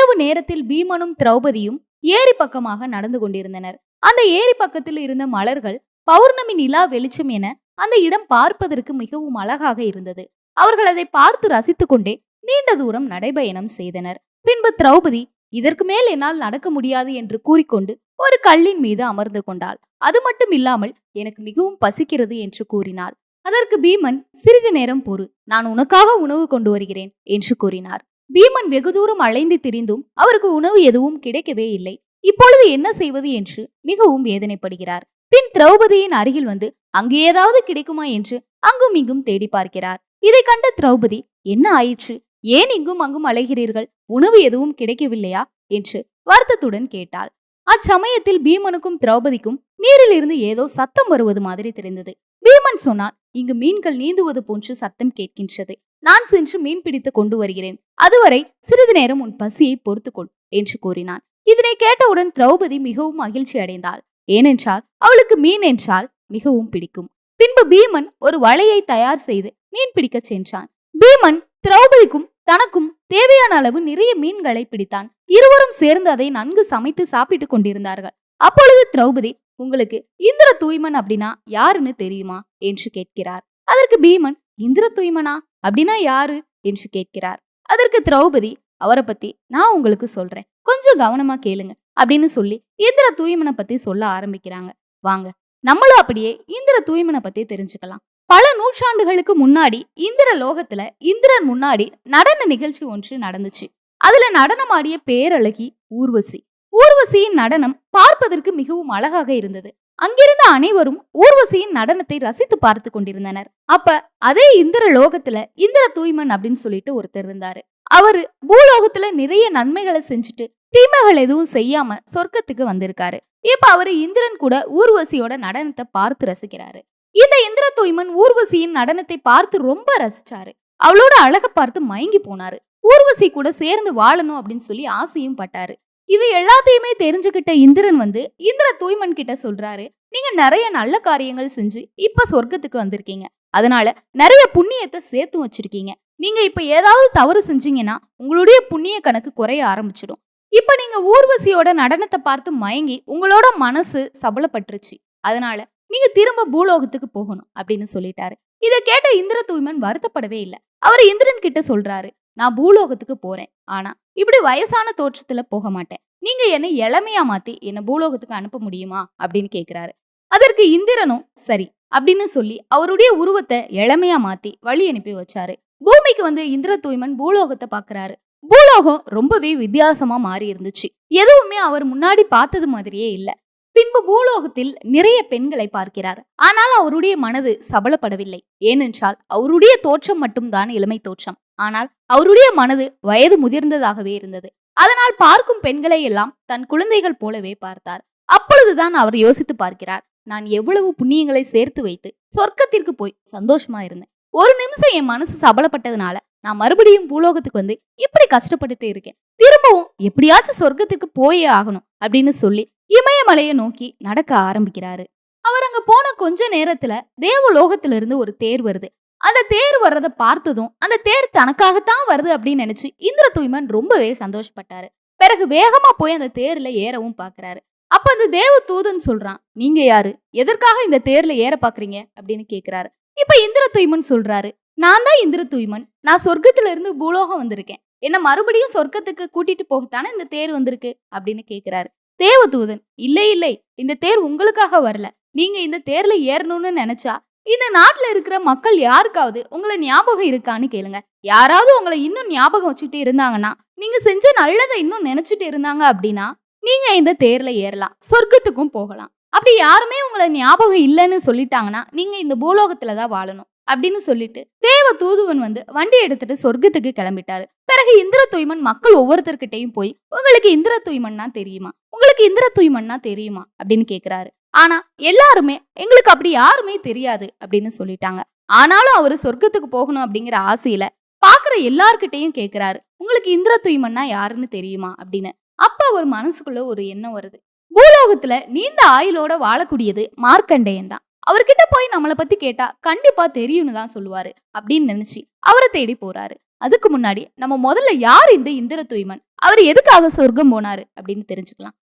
இரவு நேரத்தில் பீமனும் திரௌபதியும் ஏரி பக்கமாக நடந்து கொண்டிருந்தனர். அந்த ஏரி பக்கத்தில் இருந்த மலர்கள் பௌர்ணமி நிலா வெளிச்சம் என அந்த இடம் பார்ப்பதற்கு மிகவும் அழகாக இருந்தது. அவர்கள் அதை பார்த்து ரசித்துக் கொண்டே நீண்ட தூரம் நடைபயணம் செய்தனர். பின்பு திரௌபதி இதற்கு மேல் என்னால் நடக்க முடியாது என்று கூறிக்கொண்டு ஒரு கல்லின் மீது அமர்ந்து கொண்டாள். அது மட்டும் இல்லாமல் எனக்கு மிகவும் பசிக்கிறது என்று கூறினாள். அதற்கு பீமன் சிறிது நேரம் பொறு நான் உனக்காக உணவு கொண்டு வருகிறேன் என்று கூறினார். பீமன் வெகு தூரம் அலைந்து திரிந்தும் அவருக்கு உணவு எதுவும் கிடைக்கவே இல்லை. இப்பொழுது என்ன செய்வது என்று மிகவும் வேதனைப்படுகிறார். பின் திரௌபதியின் அருகில் வந்து அங்கு ஏதாவது கிடைக்குமா? என்று அங்கும் இங்கும் தேடி பார்க்கிறார். இதை கண்ட திரௌபதி என்ன ஆயிற்று? ஏன் இங்கும் அங்கும் அலைகிறீர்கள்? உணவு எதுவும் கிடைக்கவில்லையா? என்று வருத்தத்துடன் கேட்டாள். அச்சமயத்தில் பீமனுக்கும் திரௌபதிக்கும் நீரில் இருந்து ஏதோ சத்தம் வருவது மாதிரி தெரிந்தது. பீமன் சொன்னான் இங்கு மீன்கள் நீந்துவது போன்று சத்தம் கேட்கின்றது. நான் சென்று மீன் பிடித்து கொண்டு வருகிறேன். அதுவரை சிறிது நேரம் உன் பசியை பொறுத்துக்கொள் என்று கூறினான். இதனை கேட்டவுடன் திரௌபதி மிகவும் மகிழ்ச்சி அடைந்தாள். ஏனென்றால் அவளுக்கு மீன் என்றால் மிகவும் பிடிக்கும். பின்பு பீமன் ஒரு வலையை தயார் செய்து மீன் பிடிக்க சென்றான். பீமன் திரௌபதிக்கும் தனக்கும் தேவையான அளவு நிறைய மீன்களை பிடித்தான். இருவரும் சேர்ந்து அதை நன்கு சமைத்து சாப்பிட்டுக் கொண்டிருந்தார்கள். அப்பொழுது திரௌபதி உங்களுக்கு இந்திர தூய்மன் அப்படின்னா யாருன்னு தெரியுமா? என்று கேட்கிறார். அதற்கு பீமன் இந்திர தூய்மனா அப்படின்னா யாரு? என்று கேட்கிறார். அதற்கு திரௌபதி அவரை பத்தி நான் உங்களுக்கு சொல்றேன். கொஞ்சம் கவனமா கேளுங்க அப்படின்னு சொல்லி இந்திர தூய்மனை பத்தி சொல்ல ஆரம்பிக்கிறாங்க. வாங்க நம்மளும் அப்படியே இந்திர தூய்மனை பத்தி தெரிஞ்சுக்கலாம். பல நூற்றாண்டுகளுக்கு முன்னாடி இந்திர லோகத்துல இந்திரன் முன்னாடி நடன நிகழ்ச்சி ஒன்று நடந்துச்சு. அதுல நடனமாடிய பேரழகி ஊர்வசி. ஊர்வசியின் நடனம் பார்ப்பதற்கு மிகவும் அழகாக இருந்தது. அங்கிருந்த அனைவரும் ஊர்வசியின் நடனத்தை ரசித்து பார்த்து கொண்டிருந்தனர். அப்ப அதே இந்திர லோகத்துல இந்திர தூய்மன் அப்படின்னு சொல்லிட்டு ஒருத்தர் இருந்தாரு. அவரு பூலோகத்துல நிறைய நன்மைகளை செஞ்சுட்டு தீமைகள் எதுவும் செய்யாம சொர்க்கத்துக்கு வந்திருக்காரு. இப்ப அவரு இந்திரன் கூட ஊர்வசியோட நடனத்தை பார்த்து ரசிக்கிறாரு. இந்த இந்திர தூய்மன் ஊர்வசியின் நடனத்தை பார்த்து ரொம்ப ரசிச்சாரு. அவளோட அழக பார்த்து மயங்கி போனாரு. ஊர்வசி கூட சேர்ந்து வாழணும் அப்படின்னு சொல்லி ஆசையும் பட்டாரு. இது எல்லாத்தையுமே தெரிஞ்சுக்கிட்ட இந்திரன் வந்து இந்திர தூய்மன் கிட்ட சொல்றாரு நீங்க நிறைய நல்ல காரியங்கள் செஞ்சு இப்ப சொர்க்கத்துக்கு வந்திருக்கீங்க. அதனால நிறைய புண்ணியத்தை சேர்த்து வச்சிருக்கீங்க. நீங்க இப்ப ஏதாவது தவறு செஞ்சீங்கன்னா உங்களுடைய புண்ணிய கணக்கு குறைய ஆரம்பிச்சிடும். இப்ப நீங்க ஊர்வசியோட நடனத்தை பார்த்து மயங்கி உங்களோட மனசு சபலப்பட்டுருச்சு. அதனால நீங்க திரும்ப பூலோகத்துக்கு போகணும் அப்படின்னு சொல்லிட்டாரு. இதை கேட்ட இந்திர தூய்மன் வருத்தப்படவே இல்லை. அவர் இந்திரன் கிட்ட சொல்றாரு நான் பூலோகத்துக்கு போறேன். ஆனா இப்படி வயசான தோற்றத்துல போக மாட்டேன். நீங்க என்னை இளமையா மாத்தி என்னை பூலோகத்துக்கு அனுப்ப முடியுமா? அப்படின்னு கேக்குறாரு. அதற்கு இந்திரனும் சரி அப்படின்னு சொல்லி அவருடைய உருவத்தை இளமையா மாத்தி வழி அனுப்பி வச்சாரு. பூமிக்கு வந்து இந்திர தூய்மன் பூலோகத்தை பாக்குறாரு. பூலோகம் ரொம்பவே வித்தியாசமா மாறி இருந்துச்சு. எதுவுமே அவர் முன்னாடி பார்த்தது மாதிரியே இல்ல. பின்பு பூலோகத்தில் நிறைய பெண்களை பார்க்கிறார். ஆனால் அவருடைய மனது சபலப்படவில்லை. ஏனென்றால் அவருடைய தோற்றம் மட்டும்தான் இளமை தோற்றம். ஆனால் அவருடைய மனது வயது முதிர்ந்ததாகவே இருந்தது. அதனால் பார்க்கும் பெண்களை எல்லாம் தன் குழந்தைகள் போலவே பார்த்தார். அப்பொழுதுதான் அவர் யோசித்து பார்க்கிறார் நான் எவ்வளவு புண்ணியங்களை சேர்த்து வைத்து சொர்க்கத்திற்கு போய் சந்தோஷமா இருந்தேன். ஒரு நிமிஷம் என் மனசு சபலப்பட்டதுனால நான் மறுபடியும் பூலோகத்துக்கு வந்து இப்படி கஷ்டப்பட்டுட்டு இருக்கேன். திரும்பவும் எப்படியாச்சும் சொர்க்கத்திற்கு போயே ஆகணும் அப்படின்னு சொல்லி இமயமலையை நோக்கி நடக்க ஆரம்பிக்கிறாரு. அவர் அங்க போன கொஞ்ச நேரத்துல தேவலோகத்திலிருந்து ஒரு தேர் வருது. அந்த தேர் வர்றதை பார்த்ததும் அந்த தேர் தனக்காகத்தான் வருது அப்படின்னு நினைச்சு இந்திர தூய்மன் ரொம்பவே சந்தோஷப்பட்டாரு. பிறகு வேகமா போய் அந்த தேர்ல ஏறவும் பாக்குறாரு. அப்ப அந்த தேவ தூதன் சொல்றான் நீங்க யாரு? எதற்காக இந்த தேர்ல ஏற பாக்குறீங்க? அப்படின்னு கேக்குறாரு. இப்ப இந்திர தூய்மன் சொல்றாரு நான் தான் இந்திர தூய்மன். நான் சொர்க்கத்துல இருந்து பூலோகம் வந்திருக்கேன். என்ன மறுபடியும் சொர்க்கத்துக்கு கூட்டிட்டு போகத்தானே இந்த தேர் வந்திருக்கு? அப்படின்னு கேக்குறாரு. தேவதூதன் இல்லை இல்லை. இந்த தேர் உங்களுக்காக வரல. நீங்க இந்த தேர்ல ஏறணும்னு நினைச்சா இந்த நாட்டில் இருக்கிற மக்கள் யாருக்காவது உங்களை ஞாபகம் இருக்கான்னு கேளுங்க. யாராவது உங்களை இன்னும் ஞாபகம் வச்சுட்டு இருந்தாங்கன்னா நீங்க செஞ்ச நல்லதை இன்னும் நினைச்சிட்டு இருந்தாங்க அப்படின்னா நீங்க இந்த தேர்ல ஏறலாம் சொர்க்கத்துக்கும் போகலாம். அப்படி யாருமே உங்களை ஞாபகம் இல்லைன்னு சொல்லிட்டாங்கன்னா நீங்க இந்த பூலோகத்துல தான் வாழணும் அப்படின்னு சொல்லிட்டு தேவ தூதுவன் வந்து வண்டி எடுத்துட்டு சொர்க்கத்துக்கு கிளம்பிட்டாரு. பிறகு இந்திர தூய்மன் மக்கள் ஒவ்வொருத்தர்கிட்டையும் போய் உங்களுக்கு இந்திர தூய்மன்னா தெரியுமா? உங்களுக்கு இந்திர தூய்மன்னா தெரியுமா? அப்படின்னு கேக்குறாரு. ஆனா எல்லாருமே எங்களுக்கு அப்படி யாருமே தெரியாது அப்படின்னு சொல்லிட்டாங்க. ஆனாலும் அவரு சொர்க்கத்துக்கு போகணும் அப்படிங்கிற ஆசையில பாக்குற எல்லார்கிட்டையும் கேக்குறாரு. உங்களுக்கு இந்திர தூய்மன்னா யாருன்னு தெரியுமா? அப்படின்னு. அப்ப அவர் மனசுக்குள்ள ஒரு எண்ணம் வருது. பூலோகத்துல நீண்ட ஆயுளோட வாழக்கூடியது மார்க்கண்டேயன் தான். அவர்கிட்ட போய் நம்மளை பத்தி கேட்டா கண்டிப்பா தெரியும்னு தான் சொல்லுவாரு அப்படின்னு நினைச்சு அவரை தேடி போறாரு. அதுக்கு முன்னாடி நம்ம முதல்ல யார் இந்த இந்திர தூய்மன் அவர் எதுக்காக சொர்க்கம் போனாரு? அப்படின்னு தெரிஞ்சுக்கலாம்.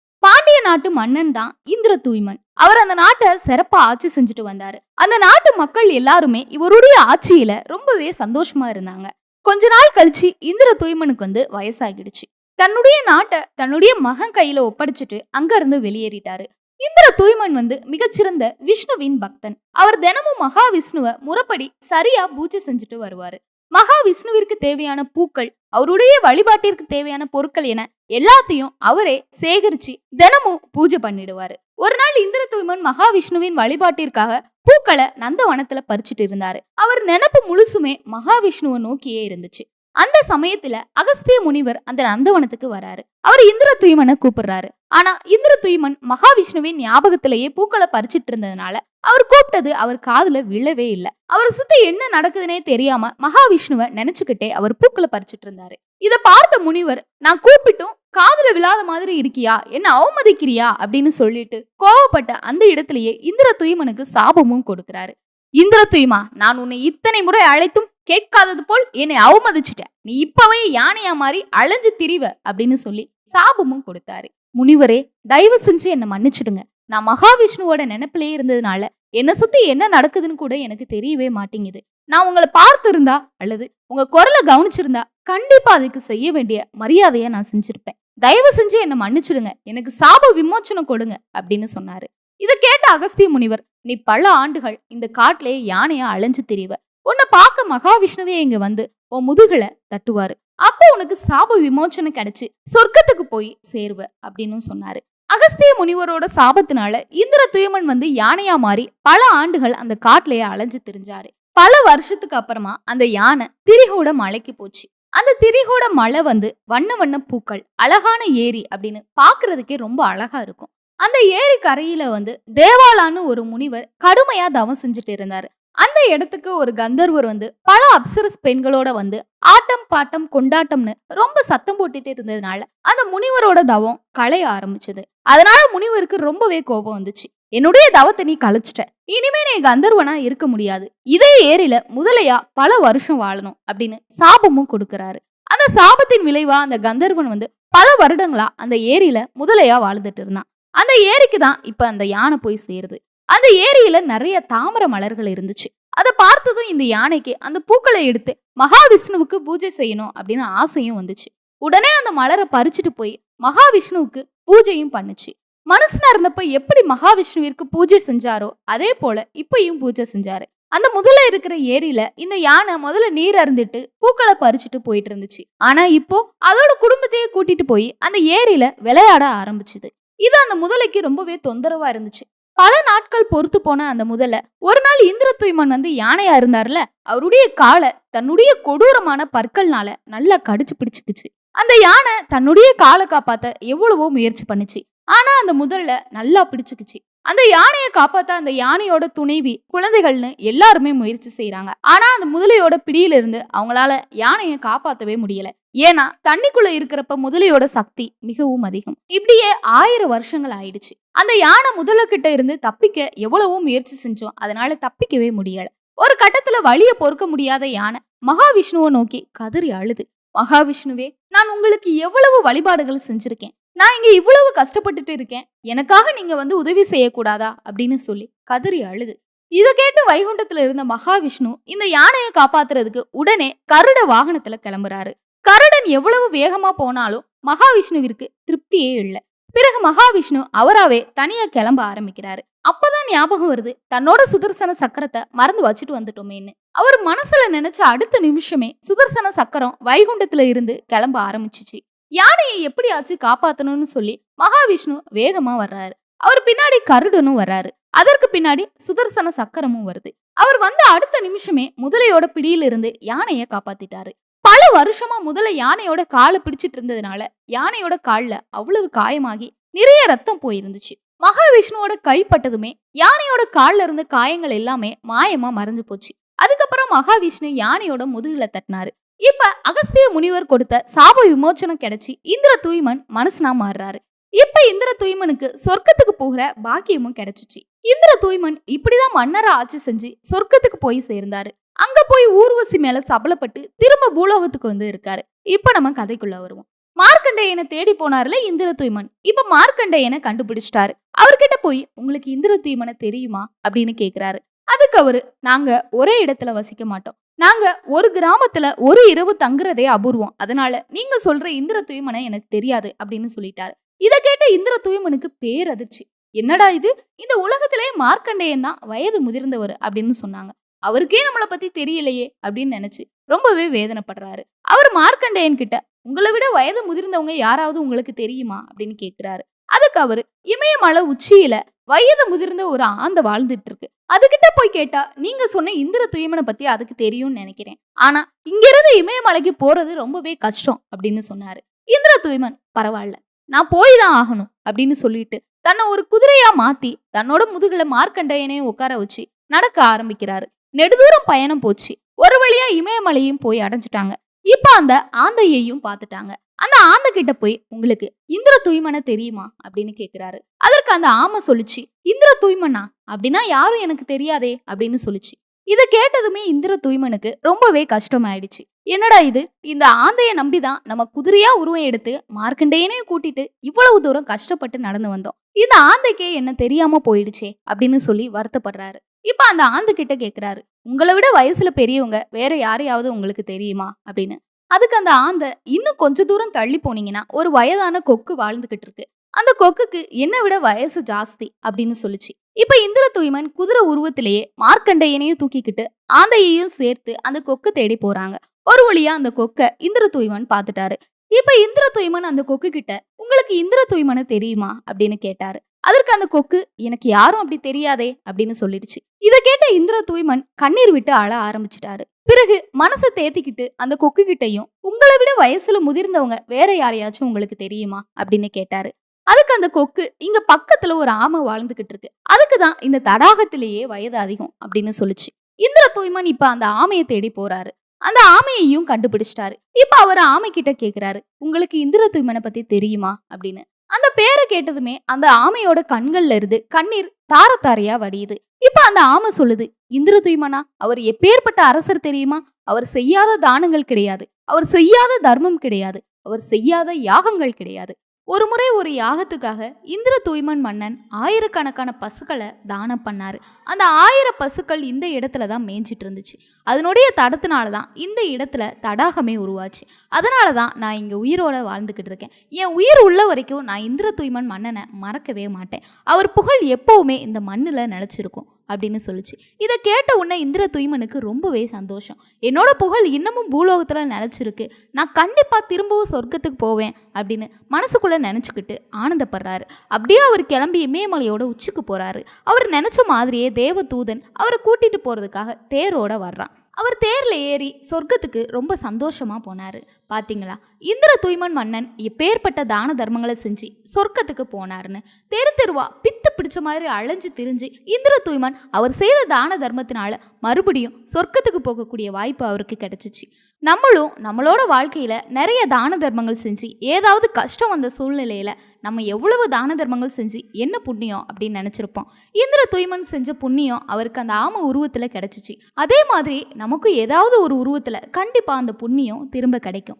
நாட்டு மன்னன் தான் இந்திர தூய்மன். அவர் அந்த நாட்டை சிறப்பா ஆட்சி செஞ்சுட்டு வந்தாரு. அந்த நாட்டு மக்கள் எல்லாருமே இவருடைய ஆட்சியில ரொம்பவே சந்தோஷமா இருந்தாங்க. கொஞ்ச நாள் கழிச்சு இந்திர தூய்மனுக்கு வந்து வயசாகிடுச்சு. தன்னுடைய நாட்டை தன்னுடைய மகன் கையில ஒப்படைச்சிட்டு அங்க இருந்து வெளியேறிட்டாரு. இந்திர தூய்மன் வந்து மிகச்சிறந்த விஷ்ணுவின் பக்தன். அவர் தினமும் மகாவிஷ்ணுவை முறைப்படி சரியா பூஜை செஞ்சுட்டு வருவாரு. மகாவிஷ்ணுவிற்கு தேவையான பூக்கள் அவருடைய வழிபாட்டிற்கு தேவையான பொருட்கள் என எல்லாத்தையும் அவரே சேகரிச்சு தினமும் பூஜை பண்ணிடுவாரு. ஒரு நாள் இந்திர தூய்மன் மகாவிஷ்ணுவின் வழிபாட்டிற்காக பூக்களை நந்தவனத்துல பறிச்சுட்டு இருந்தாரு. அவர் நினப்பு முழுசுமே மகாவிஷ்ணுவை நோக்கியே இருந்துச்சு. அந்த சமயத்துல அகஸ்திய முனிவர் அந்த நந்தவனத்துக்கு வராரு. அவர் இந்திர தூய்மனை கூப்பிடுறாரு. ஆனா இந்திர தூய்மன் மகாவிஷ்ணுவின் ஞாபகத்திலேயே பூக்களை பறிச்சிட்டு இருந்ததுனால அவர் கூப்பிட்டது அவர் காதுல விழவே இல்லை. அவரை சுத்தி என்ன நடக்குதுன்னே தெரியாம மகாவிஷ்ணுவை நினைச்சுக்கிட்டே அவர் பூக்களை பறிச்சிட்டு இருந்தாரு. இதை பார்த்த முனிவர் நான் கூப்பிட்டும் காதுல விழாத மாதிரி இருக்கியா? என்ன அவமதிக்கிறியா? அப்படின்னு சொல்லிட்டு கோவப்பட்ட அந்த இடத்துலயே இந்திர தூய்மனுக்கு சாபமும் கொடுக்கிறாரு. இந்திர தூய்மா நான் உன்னை இத்தனை முறை அழைத்தும் கேட்காதது போல் என்னை அவமதிச்சிட்ட. நீ இப்பவே யானையா மாறி அலைஞ்சு திரிவ அப்படின்னு சொல்லி சாபமும் கொடுத்தாரு. முனிவரே தயவு செஞ்சு என்னை மன்னிச்சிடுங்க. நான் மகாவிஷ்ணுவோட நினைப்பிலே இருந்ததுனால என்னை சுத்தி என்ன நடக்குதுன்னு கூட எனக்கு தெரியவே மாட்டேங்குது. நான் உங்களை பார்த்திருந்தா அல்லது உங்க குரலை கவனிச்சிருந்தா கண்டிப்பா அதுக்கு செய்ய வேண்டிய மரியாதையை நான் செஞ்சிருப்பேன். தயவு செஞ்சு என்னை மன்னிச்சிடுங்க. எனக்கு சாப விமோச்சனம் கொடுங்க அப்படின்னு சொன்னாரு. இதை கேட்ட அகஸ்திய முனிவர் நீ பல ஆண்டுகள் இந்த காட்டிலே யானையா அலைஞ்சு திரிவ. உன்னை பார்க்க மகாவிஷ்ணுவே இங்க வந்து உன் முதுகுல தட்டுவாரு. அப்போ உனக்கு சாப விமோச்சனம் கிடைச்சு சொர்க்கத்துக்கு போய் சேருவ அப்படின்னு சொன்னாரு. அகஸ்திய முனிவரோட சாபத்தினால இந்திர துயமன் வந்து யானையா மாறி பல ஆண்டுகள் அந்த காட்டிலேயே அலைஞ்சு திரிஞ்சாரு. பல வருஷத்துக்கு அப்புறமா அந்த யானை திரிகோட மலைக்கு போச்சு. அந்த திரிகோட மலை வந்து வண்ண வண்ண பூக்கள் அழகான ஏரி அப்படின்னு பாக்குறதுக்கே ரொம்ப அழகா இருக்கும். அந்த ஏரி கரையில வந்து தேவாலான்னு ஒரு முனிவர் கடுமையா தவம் செஞ்சுட்டு இருந்தாரு. அந்த இடத்துக்கு ஒரு கந்தர்வர் வந்து பல அப்சரஸ் பெண்களோட வந்து ஆட்டம் பாட்டம் கொண்டாட்டம்னு ரொம்ப சத்தம் போட்டுட்டு இருந்ததுனால அந்த முனிவரோட தவம் களைய ஆரம்பிச்சது. அதனால முனிவருக்கு ரொம்பவே கோபம் வந்துச்சு. என்னுடைய தவத்தை நீ கழிச்சிட்ட இனிமே நீ கந்தர்வனா இருக்க முடியாது. இதே ஏரியில முதலையா பல வருஷம் வாழணும் அப்படின்னு சாபமும் கொடுக்கறாரு. அந்த சாபத்தின் விளைவா அந்த கந்தர்வன் வந்து பல வருடங்களா அந்த ஏரியில முதலையா வாழ்ந்துட்டு இருந்தான். அந்த ஏரிக்கு தான் இப்ப அந்த யானை போய் சேருது. அந்த ஏரியில நிறைய தாமரை மலர்கள் இருந்துச்சு. அதை பார்த்ததும் இந்த யானைக்கு அந்த பூக்களை எடுத்து மகாவிஷ்ணுவுக்கு பூஜை செய்யணும் அப்படின்னு ஆசையும் வந்துச்சு. உடனே அந்த மலரை பறிச்சுட்டு போய் மகாவிஷ்ணுவுக்கு பூஜையும் பண்ணுச்சு. மனுஷனா இருந்தப்ப எப்படி மகாவிஷ்ணுவிற்கு பூஜை செஞ்சாரோ அதே போல இப்பயும் பூஜை செஞ்சாரு. அந்த முதல்ல இருக்கிற ஏரியில இந்த யானை முதல்ல நீர் அருந்துட்டு பூக்களை பறிச்சுட்டு போயிட்டு இருந்துச்சு. ஆனா இப்போ அதோட குடும்பத்தையே கூட்டிட்டு போய் அந்த ஏரியில விளையாட ஆரம்பிச்சுது. இது அந்த முதலைக்கு ரொம்பவே தொந்தரவா இருந்துச்சு. பல நாட்கள் பொறுத்து போன அந்த முதல்ல ஒரு நாள் இந்திர தூய்மன் வந்து யானையா இருந்தார்ல அவருடைய காலை தன்னுடைய கொடூரமான பற்கள்னால நல்லா கடிச்சு பிடிச்சுக்குச்சு. அந்த யானை தன்னுடைய காலை காப்பாத்த எவ்வளவோ முயற்சி பண்ணுச்சு. ஆனா அந்த முதல்ல நல்லா பிடிச்சுக்குச்சு. அந்த யானையை காப்பாத்த அந்த யானையோட துணைவி குழந்தைகள்னு எல்லாருமே முயற்சி செய்யறாங்க ஆனா அந்த முதலையோட பிடியில இருந்து அவங்களால யானையை காப்பாத்தவே முடியல. ஏன்னா தண்ணிக்குள்ள இருக்கிறப்ப முதலையோட சக்தி மிகவும் அதிகம். இப்படியே ஆயிரம் வருஷங்கள் ஆயிடுச்சு. அந்த யானை முதல்ல கிட்ட இருந்து தப்பிக்க எவ்வளவோ முயற்சி செஞ்சோம். அதனால தப்பிக்கவே முடியல. ஒரு கட்டத்துல வழிய பொறுக்க முடியாத யானை மகாவிஷ்ணுவை நோக்கி கதறி அழுது. மகாவிஷ்ணுவே நான் உங்களுக்கு எவ்வளவு வழிபாடுகள் செஞ்சிருக்கேன். நான் இங்க இவ்வளவு கஷ்டப்பட்டுட்டு இருக்கேன். எனக்காக நீங்க வந்து உதவி செய்யக்கூடாதா? அப்படின்னு சொல்லி கதறி அழுது. இதை கேட்டு வைகுண்டத்துல இருந்த மகாவிஷ்ணு இந்த யானையை காப்பாத்துறதுக்கு உடனே கருட வாகனத்துல கிளம்புறாரு. கருடன் எவ்வளவு வேகமா போனாலும் மகாவிஷ்ணுவிற்கு திருப்தியே இல்லை. பிறகு மகாவிஷ்ணு அவராவே தனியா கிளம்ப ஆரம்பிக்கிறாரு. அப்பதான் ஞாபகம் வருது தன்னோட சுதர்சன சக்கரத்தை மறந்து வச்சுட்டு வந்துட்டோமேன்னு. அவர் மனசுல நினைச்ச அடுத்த நிமிஷமே சுதர்சன சக்கரம் வைகுண்டத்துல இருந்து கிளம்ப ஆரம்பிச்சிச்சு. யானையை எப்படியாச்சும் காப்பாத்தணும்னு சொல்லி மகாவிஷ்ணு வேகமா வர்றாரு. அவர் பின்னாடி கருடனும் வர்றாரு. அதற்கு பின்னாடி சுதர்சன சக்கரமும் வருது. அவர் வந்த அடுத்த நிமிஷமே முதலையோட பிடியிலிருந்து யானையை காப்பாத்திட்டாரு. பல வருஷமா முதல்ல யானையோட காலை பிடிச்சிட்டு இருந்ததுனால யானையோட கால்ல அவ்வளவு காயமாகி நிறைய ரத்தம் போயிருந்துச்சு. மகாவிஷ்ணுவோட கைப்பட்டதுமே யானையோட கால்ல இருந்த காயங்கள் எல்லாமே மாயமா மறைஞ்சு போச்சு. அதுக்கப்புறம் மகாவிஷ்ணு யானையோட முதுகுல தட்டினாரு. இப்ப அகஸ்திய முனிவர் கொடுத்த சாப விமோச்சனம் கிடைச்சி இந்திர தூய்மன் மனசுனா மாறுறாரு. இப்ப இந்திர தூய்மனுக்கு சொர்க்கத்துக்கு போகிற பாக்கியமும் கிடைச்சிச்சு. இந்திர தூய்மன் இப்படிதான் மன்னரை ஆட்சி செஞ்சு சொர்க்கத்துக்கு போய் சேர்ந்தாரு. அங்க போய் ஊர்வசி மேல சபலப்பட்டு திரும்ப பூலோகத்துக்கு வந்து இருக்காரு. இப்ப நம்ம கதைக்குள்ள வருவோம். மார்க்கண்டேயனை தேடி போனார்ல இந்திர தூய்மன். இப்ப மார்க்கண்டேயனை கண்டுபிடிச்சிட்டாரு. அவர்கிட்ட போய் உங்களுக்கு இந்திர தூய்மனை தெரியுமா? அப்படின்னு கேக்குறாரு. அதுக்கு அவரு நாங்க ஒரே இடத்துல வசிக்க மாட்டோம். நாங்க ஒரு கிராமத்துல ஒரு இரவு தங்குறதே அபூர்வம். அதனால நீங்க சொல்ற இந்திர தூய்மனை எனக்கு தெரியாது அப்படின்னு சொல்லிட்டாரு. இதை கேட்ட இந்திர தூய்மனுக்கு பேரதிர்ச்சி. என்னடா இது? இந்த உலகத்திலே மார்க்கண்டேயன் தான் வயது முதிர்ந்தவர் அப்படின்னு சொன்னாங்க. அவருக்கே நம்மளை பத்தி தெரியலையே அப்படின்னு நினைச்சு ரொம்பவே வேதனைப்படுறாரு. அவர் மார்க்கண்டேயன் கிட்ட உங்களை விட வயது முதிர்ந்தவங்க யாராவது உங்களுக்கு தெரியுமா? அப்படின்னு கேட்கிறாரு அதுக்கு அவரு இமயமலை உச்சியில வயது முதிர்ந்த ஒரு ஆந்த வாழ்ந்துட்டு இருக்கு. அதுகிட்ட போய் கேட்டா நீங்க சொன்ன இந்திர தூய்மனை பத்தி அதுக்கு தெரியும்னு நினைக்கிறேன். ஆனா இங்கிருந்து இமயமலைக்கு போறது ரொம்பவே கஷ்டம் அப்படின்னு சொன்னாரு. இந்திர தூய்மன் பரவாயில்ல. நான் போய் தான் ஆகணும் அப்படின்னு சொல்லிட்டு தன்னை ஒரு குதிரையா மாத்தி தன்னோட முதுகுல மார்க்கண்டையனையும் உட்கார வச்சு நடக்க ஆரம்பிக்கிறாரு. நெடுதூரம் பயணம் போச்சு. ஒரு வழியா இமயமலையும் போய் அடைஞ்சிட்டாங்க. இப்ப அந்த ஆந்தையையும் பார்த்துட்டாங்க. அந்த ஆமை கிட்ட போய் உங்களுக்கு இந்திர தூய்மனை தெரியுமா? அப்படின்னு கேக்குறாரு. அதற்கு அந்த ஆமை சொல்லுச்சு இந்திர தூய்மனா அப்படின்னா யாரும் எனக்கு தெரியாதே? அப்படின்னு சொல்லிச்சு. இதை கேட்டதுமே இந்திர தூய்மனுக்கு ரொம்பவே கஷ்டமாயிடுச்சு. என்னடா இது? இந்த ஆந்தைய நம்பிதான் நம்ம குதிரையா உருவம் எடுத்து மார்க்கண்டேயனையும் கூட்டிட்டு இவ்வளவு தூரம் கஷ்டப்பட்டு நடந்து வந்தோம். இந்த ஆந்தைக்கே என்ன தெரியாம போயிடுச்சே? அப்படின்னு சொல்லி வருத்தப்படுறாரு. இப்ப அந்த ஆந்து கிட்ட கேக்குறாரு உங்களை விட வயசுல பெரியவங்க வேற யாரையாவது உங்களுக்கு தெரியுமா? அப்படின்னு. அதுக்கு அந்த ஆந்தை இன்னும் கொஞ்ச தூரம் தள்ளி போனீங்கன்னா ஒரு வயதான கொக்கு வாழ்ந்துகிட்டு இருக்கு. அந்த கொக்குக்கு என்னை விட வயசு ஜாஸ்தி அப்படின்னு சொல்லுச்சு. இப்ப இந்திர தூய்மன் குதிரை உருவத்திலேயே மார்க்கண்டையனையும் தூக்கிக்கிட்டு ஆந்தையையும் சேர்த்து அந்த கொக்கு தேடி போறாங்க. ஒரு வழியா அந்த கொக்கை இந்திர தூய்மன் பார்த்துட்டாரு. இப்ப இந்திர தூய்மன் அந்த கொக்கு கிட்ட உங்களுக்கு இந்திர தூய்மனை தெரியுமா? அப்படின்னு கேட்டாரு. அதற்கு அந்த கொக்கு எனக்கு யாரும் அப்படி தெரியாதே அப்படின்னு சொல்லிடுச்சு. இதை கேட்ட இந்திர தூய்மன் கண்ணீர் விட்டு அழ ஆரம்பிச்சிட்டாரு. பிறகு மனசை தேத்திக்கிட்டு அந்த கொக்கு கிட்டையும் உங்களை விட வயசுல முதிர்ந்தவங்க வேற யாரையாச்சும் உங்களுக்கு தெரியுமா? அப்படின்னு கேட்டாரு. அதுக்கு அந்த கொக்கு இங்க பக்கத்துல ஒரு ஆமை வாழ்ந்துகிட்டு இருக்கு. அதுக்கு தான் இந்த தடாகத்திலேயே வயது அதிகம் அப்படின்னு சொல்லுச்சு. இந்திர தூய்மன் இப்ப அந்த ஆமையை தேடி போறாரு. அந்த ஆமையையும் கண்டுபிடிச்சிட்டாரு. இப்ப அவர் ஆமை கிட்ட கேக்குறாரு உங்களுக்கு இந்திர தூய்மனை பத்தி தெரியுமா? அப்படின்னு. அந்த பேரை கேட்டதுமே அந்த ஆமையோட கண்கள்ல இருந்து கண்ணீர் தார தாரையா வடியுது. இப்ப அந்த ஆமை சொல்லுது இந்திர தூய்மனா அவர் எப்பேற்பட்ட அரசர் தெரியுமா? அவர் செய்யாத தானங்கள் கிடையாது. அவர் செய்யாத தர்மம் கிடையாது. அவர் செய்யாத யாகங்கள் கிடையாது. ஒரு முறை ஒரு யாகத்துக்காக இந்திர தூய்மன் மன்னன் ஆயிரக்கணக்கான பசுக்களை தானம் பண்ணார். அந்த ஆயிர பசுக்கள் இந்த இடத்துல தான் மேய்ஞ்சிட்டு இருந்துச்சு. அதனுடைய தடத்தினால தான் இந்த இடத்துல தடாகமே உருவாச்சு. அதனால தான் நான் இங்கே உயிரோட வாழ்ந்துக்கிட்டு இருக்கேன். என் உயிர் உள்ள வரைக்கும் நான் இந்திர தூய்மன் மன்னனை மறக்கவே மாட்டேன். அவர் புகழ் எப்போவுமே இந்த மண்ணில் நிலச்சிருக்கும். அப்படின்னு சொல்லிச்சு. இதை கேட்ட உடனே இந்திர தூய்மனுக்கு ரொம்பவே சந்தோஷம். என்னோட புகழ் இன்னமும் பூலோகத்தில் நிலச்சிருக்கு. நான் கண்டிப்பாக திரும்பவும் சொர்க்கத்துக்கு போவேன் அப்படின்னு மனசுக்குள்ளே நினச்சிக்கிட்டு ஆனந்தப்படுறாரு. அப்படியே அவர் கிளம்பி இமயமலையோட உச்சிக்கு போகிறாரு அவர் நினச்ச மாதிரியே தேவதூதன் அவரை கூட்டிகிட்டு போகிறதுக்காக தேரோட வர்றான். அவர் தேரில் ஏறி சொர்க்கத்துக்கு ரொம்ப சந்தோஷமாக போனார். பார்த்தீங்களா இந்திர தூய்மன் மன்னன் எப்பேற்பட்ட தான தர்மங்களை செஞ்சு சொர்க்கத்துக்கு போனாருன்னு தெரு தெருவா பித்து பிடிச்ச மாதிரி அழைஞ்சு திரிஞ்சு இந்திர தூய்மன் அவர் செய்த தான தர்மத்தினால மறுபடியும் சொர்க்கத்துக்கு போகக்கூடிய வாய்ப்பு அவருக்கு கிடைச்சிச்சு. நம்மளும் நம்மளோட வாழ்க்கையில நிறைய தான தர்மங்கள் செஞ்சு ஏதாவது கஷ்டம் வந்த சூழ்நிலையில நம்ம எவ்வளவு தான தர்மங்கள் செஞ்சு என்ன புண்ணியம் அப்படின்னு நினைச்சிருப்போம். இந்திர தூய்மன் செஞ்ச புண்ணியம் அவருக்கு அந்த ஆம உருவத்துல கிடைச்சிச்சு. அதே மாதிரி நமக்கும் ஏதாவது ஒரு உருவத்துல கண்டிப்பா அந்த புண்ணியம் திரும்ப கிடைக்கும்.